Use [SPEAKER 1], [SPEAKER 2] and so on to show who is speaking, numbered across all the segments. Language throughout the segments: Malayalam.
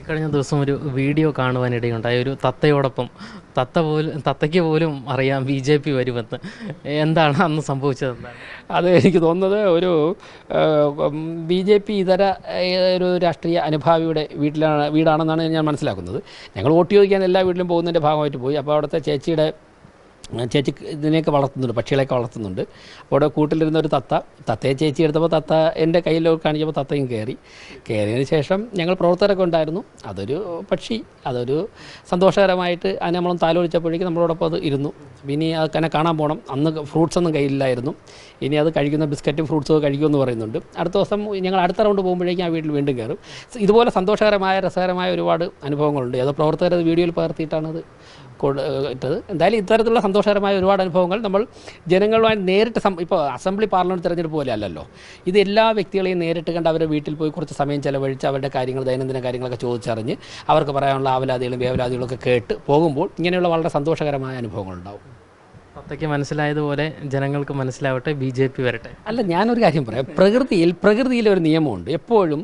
[SPEAKER 1] ഇക്കഴിഞ്ഞ ദിവസം ഒരു വീഡിയോ കാണുവാനിടയുണ്ടായി. ഒരു തത്തയോടൊപ്പം തത്ത പോലും തത്തയ്ക്ക് പോലും അറിയാം ബി ജെ പി വരുമെന്ന്. എന്താണ് അന്ന് സംഭവിച്ചത്
[SPEAKER 2] അത് എനിക്ക് തോന്നുന്നത് ഒരു ബി ജെ പി ഇതര ഒരു രാഷ്ട്രീയ അനുഭാവിയുടെ വീട്ടിലാണ് വീടാണെന്നാണ് ഞാൻ മനസ്സിലാക്കുന്നത്. ഞങ്ങൾ വോട്ട് ചോദിക്കാൻ എല്ലാ വീട്ടിലും പോകുന്നതിന്റെ ഭാഗമായിട്ട് പോയി. അപ്പോൾ അവിടുത്തെ ചേച്ചിയുടെ ചേച്ചി ഇതിനെയൊക്കെ വളർത്തുന്നുണ്ട് പക്ഷികളെയൊക്കെ വളർത്തുന്നുണ്ട്. അവിടെ കൂട്ടിലിരുന്ന ഒരു തത്ത തത്തയെ ചേച്ചി എടുത്തപ്പോൾ തത്ത എന്റെ കയ്യിൽ കാണിച്ചപ്പോൾ തത്തയും കയറി. കയറിയതിന് ശേഷം ഞങ്ങൾ പ്രവർത്തകരൊക്കെ ഉണ്ടായിരുന്നു. അതൊരു പക്ഷി അതൊരു സന്തോഷകരമായിട്ട് അതിനെ നമ്മളൊന്ന് താലോലിച്ചപ്പോഴേക്കും നമ്മളോടൊപ്പം അത് ഇരുന്നു. ഇനി അതിനെ കാണാൻ പോകണം അന്ന് ഫ്രൂട്ട്സ് ഒന്നും കയ്യിലില്ലായിരുന്നു. ഇനി അത് കഴിക്കുന്ന ബിസ്ക്കറ്റും ഫ്രൂട്ട്സും കഴിക്കുമെന്ന് പറയുന്നുണ്ട്. അടുത്ത ദിവസം ഞങ്ങൾ അടുത്ത റൗണ്ട് പോകുമ്പോഴേക്കും ആ വീട്ടിൽ വീണ്ടും കയറും. ഇതുപോലെ സന്തോഷകരമായ രസകരമായ ഒരുപാട് അനുഭവങ്ങളുണ്ട്. അത് പ്രവർത്തകർ വീഡിയോയിൽ പകർത്തിയിട്ടാണ് അത് ഇട്ടത്. എന്തായാലും ഇത്തരത്തിലുള്ള സന്തോഷകരമായ ഒരുപാട് അനുഭവങ്ങൾ നമ്മൾ ജനങ്ങളുമായി നേരിട്ട് സം ഇപ്പോൾ അസംബ്ലി പാർലമെന്റ് തിരഞ്ഞെടുപ്പ് പോലെ അല്ലല്ലോ. ഇത് എല്ലാ വ്യക്തികളെയും നേരിട്ട് കണ്ട് അവരുടെ വീട്ടിൽ പോയി കുറച്ച് സമയം ചെലവഴിച്ച് അവരുടെ കാര്യങ്ങൾ ദൈനംദിന കാര്യങ്ങളൊക്കെ ചോദിച്ചറിഞ്ഞ് അവർക്ക് പറയാനുള്ള ആവലാതികളും വേവലാതികളൊക്കെ കേട്ട് പോകുമ്പോൾ ഇങ്ങനെയുള്ള വളരെ സന്തോഷകരമായ അനുഭവങ്ങളുണ്ടാവും
[SPEAKER 1] അത്തയ്ക്ക് മനസ്സിലായതുപോലെ ജനങ്ങൾക്ക് മനസ്സിലാവട്ടെ ബി ജെ പി വരട്ടെ.
[SPEAKER 2] അല്ല ഞാനൊരു കാര്യം പറയാം. പ്രകൃതിയിൽ ഒരു നിയമമുണ്ട്. എപ്പോഴും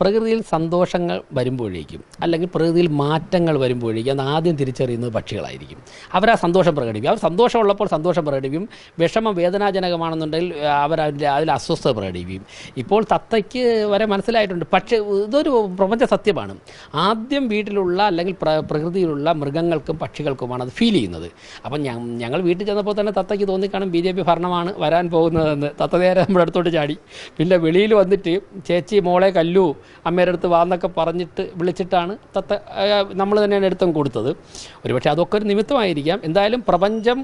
[SPEAKER 2] പ്രകൃതിയിൽ സന്തോഷങ്ങൾ വരുമ്പോഴേക്കും അല്ലെങ്കിൽ പ്രകൃതിയിൽ മാറ്റങ്ങൾ വരുമ്പോഴേക്കും അത് ആദ്യം തിരിച്ചറിയുന്നത് പക്ഷികളായിരിക്കും. അവർ ആ സന്തോഷം പ്രകടിപ്പിക്കും. അവർ സന്തോഷമുള്ളപ്പോൾ സന്തോഷം പ്രകടിപ്പിക്കും. വിഷമം വേദനാജനകമാണെന്നുണ്ടെങ്കിൽ അവർ അതിൽ അതിൽ അസ്വസ്ഥത പ്രകടിപ്പിക്കും. ഇപ്പോൾ തത്തയ്ക്ക് വരെ മനസ്സിലായിട്ടുണ്ട്. പക്ഷേ ഇതൊരു പ്രപഞ്ച സത്യമാണ്. ആദ്യം വീട്ടിലുള്ള അല്ലെങ്കിൽ പ്ര പ്രകൃതിയിലുള്ള മൃഗങ്ങൾക്കും പക്ഷികൾക്കുമാണ് അത് ഫീൽ ചെയ്യുന്നത്. അപ്പം ഞങ്ങൾ വീട്ടിൽ ചെന്നപ്പോൾ തന്നെ തത്തയ്ക്ക് തോന്നിക്കാണും ബി ജെ പി ഭരണമാണ് വരാൻ പോകുന്നതെന്ന്. തത്ത നേരെ നമ്മുടെ അടുത്തോട്ട് ചാടി. പിന്നെ വെളിയിൽ വന്നിട്ട് ചേച്ചി മോളെ കല്ലു അമ്മയുടെ അടുത്ത് വാന്നൊക്കെ പറഞ്ഞിട്ട് വിളിച്ചിട്ടാണ് തത്ത നമ്മൾ തന്നെയാണ് എടുത്തും കൊടുത്തത്. ഒരുപക്ഷെ അതൊക്കെ ഒരു നിമിത്തമായിരിക്കാം. എന്തായാലും പ്രപഞ്ചം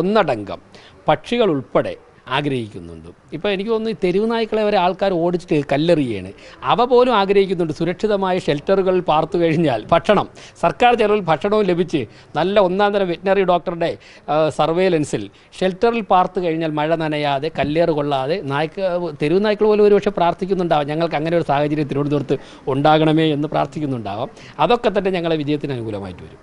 [SPEAKER 2] ഒന്നടങ്കം പക്ഷികൾ ഉൾപ്പെടെ ആഗ്രഹിക്കുന്നുണ്ട്. ഇപ്പോൾ എനിക്ക് തോന്നുന്നു തെരുവ് നായ്ക്കളെ വരെ ആൾക്കാർ ഓടിച്ചിട്ട് കല്ലെറിയാണ്. അവ പോലും ആഗ്രഹിക്കുന്നുണ്ട്. സുരക്ഷിതമായ ഷെൽട്ടറുകൾ പാർത്തു കഴിഞ്ഞാൽ ഭക്ഷണം. സർക്കാർ ചെലവിൽ ഭക്ഷണവും ലഭിച്ച് നല്ല ഒന്നാം തരം വെറ്റിനറി ഡോക്ടറുടെ സർവേലൻസിൽ ഷെൽട്ടറിൽ പാർത്തു കഴിഞ്ഞാൽ മഴ നനയാതെ കല്ലേറ് കൊള്ളാതെ നായ്ക്ക തെരുവ് നായ്ക്കൾ പോലും ഒരുപക്ഷെ പ്രാർത്ഥിക്കുന്നുണ്ടാവാം. ഞങ്ങൾക്ക് അങ്ങനെ ഒരു സാഹചര്യം തിരുവനന്തപുരത്ത് ഉണ്ടാകണമേ എന്ന് പ്രാർത്ഥിക്കുന്നുണ്ടാവാം. അതൊക്കെ തന്നെ ഞങ്ങളെ വിജയത്തിന് അനുകൂലമായിട്ട് വരും.